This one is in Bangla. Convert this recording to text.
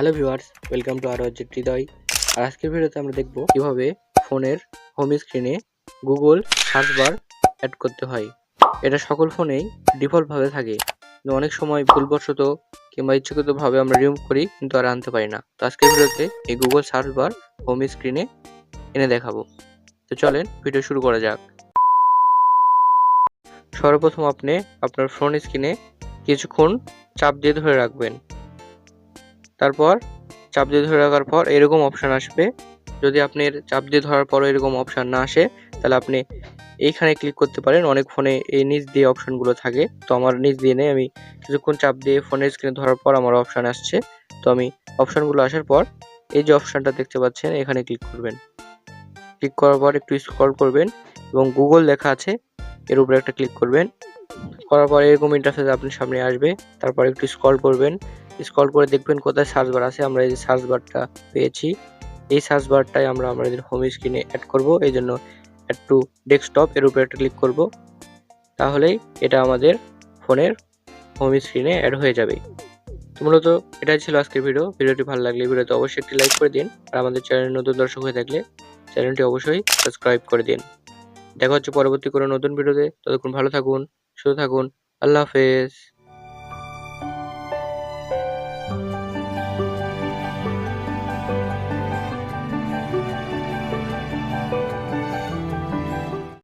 Hello viewers, welcome to R Ajit Hriday. আর আজকের ভিডিওতে আমরা দেখব কীভাবে ফোনের হোম স্ক্রিনে গুগল সার্চ বার অ্যাড করতে হয়। এটা সকল ফোনেই ডিফল্টভাবে থাকে। কিন্তু অনেক সময় ভুলবশত কিংবা ইচ্ছাকৃতভাবে আমরা রিমুভ করি, কিন্তু আর আনতে পারি না। তো আজকের ভিডিওতে এই গুগল সার্চ বার হোম স্ক্রিনে এনে দেখাবো। তো চলেন ভিডিও শুরু করা যাক। সর্বপ্রথম আপনি আপনার ফোন স্ক্রিনে কিছুক্ষণ চাপ দিয়ে ধরে রাখবেন। তারপর চাপ দিয়ে ধরে রাখার পর এরকম অপশান আসবে। যদি আপনার চাপ দিয়ে ধরার পরও এরকম অপশান না আসে, তাহলে আপনি এইখানে ক্লিক করতে পারেন। অনেক ফোনে এই নিচ দিয়ে অপশানগুলো থাকে। তো আমার নিচ দিয়ে নেই। আমি কিছুক্ষণ চাপ দিয়ে ফোনের স্ক্রিনে ধরার পর আমার অপশান আসছে। তো আমি অপশানগুলো আসার পর এই যে অপশানটা দেখতে পাচ্ছেন, এখানে ক্লিক করবেন। ক্লিক করার পর একটু স্ক্রল করবেন এবং গুগল লেখা আছে, এর উপরে একটা ক্লিক করবেন। করার পর এরকম ইন্টারফেস আপনার সামনে আসবে। তারপর একটু স্ক্রল করবেন। স্ক্রল করে দেখবেন কোথায় সার্চ বার আছে, আমরা এই যে সার্চ বারটা পেয়েছি। এই সার্চ বারটাই আমরা আমাদের হোম স্ক্রিনে অ্যাড করব। এই জন্য অ্যাড টু ডেস্কটপ এর উপরে একটা ক্লিক করব। তাহলেই এটা আমাদের ফোনের হোম স্ক্রিনে অ্যাড হয়ে যাবে। তো মূলত এটাই ছিল আজকের ভিডিও ভিডিওটি ভালো লাগলে ভিডিওতে অবশ্যই একটি লাইক করে দিন। আর আমাদের চ্যানেল নতুন দর্শক হয়ে থাকলে চ্যানেলটি অবশ্যই সাবস্ক্রাইব করে দিন। দেখা হচ্ছে পরবর্তী কোনো নতুন ভিডিওতে ততক্ষণ ভালো থাকুন, সুস্থ থাকুন। আল্লাহ হাফেজ।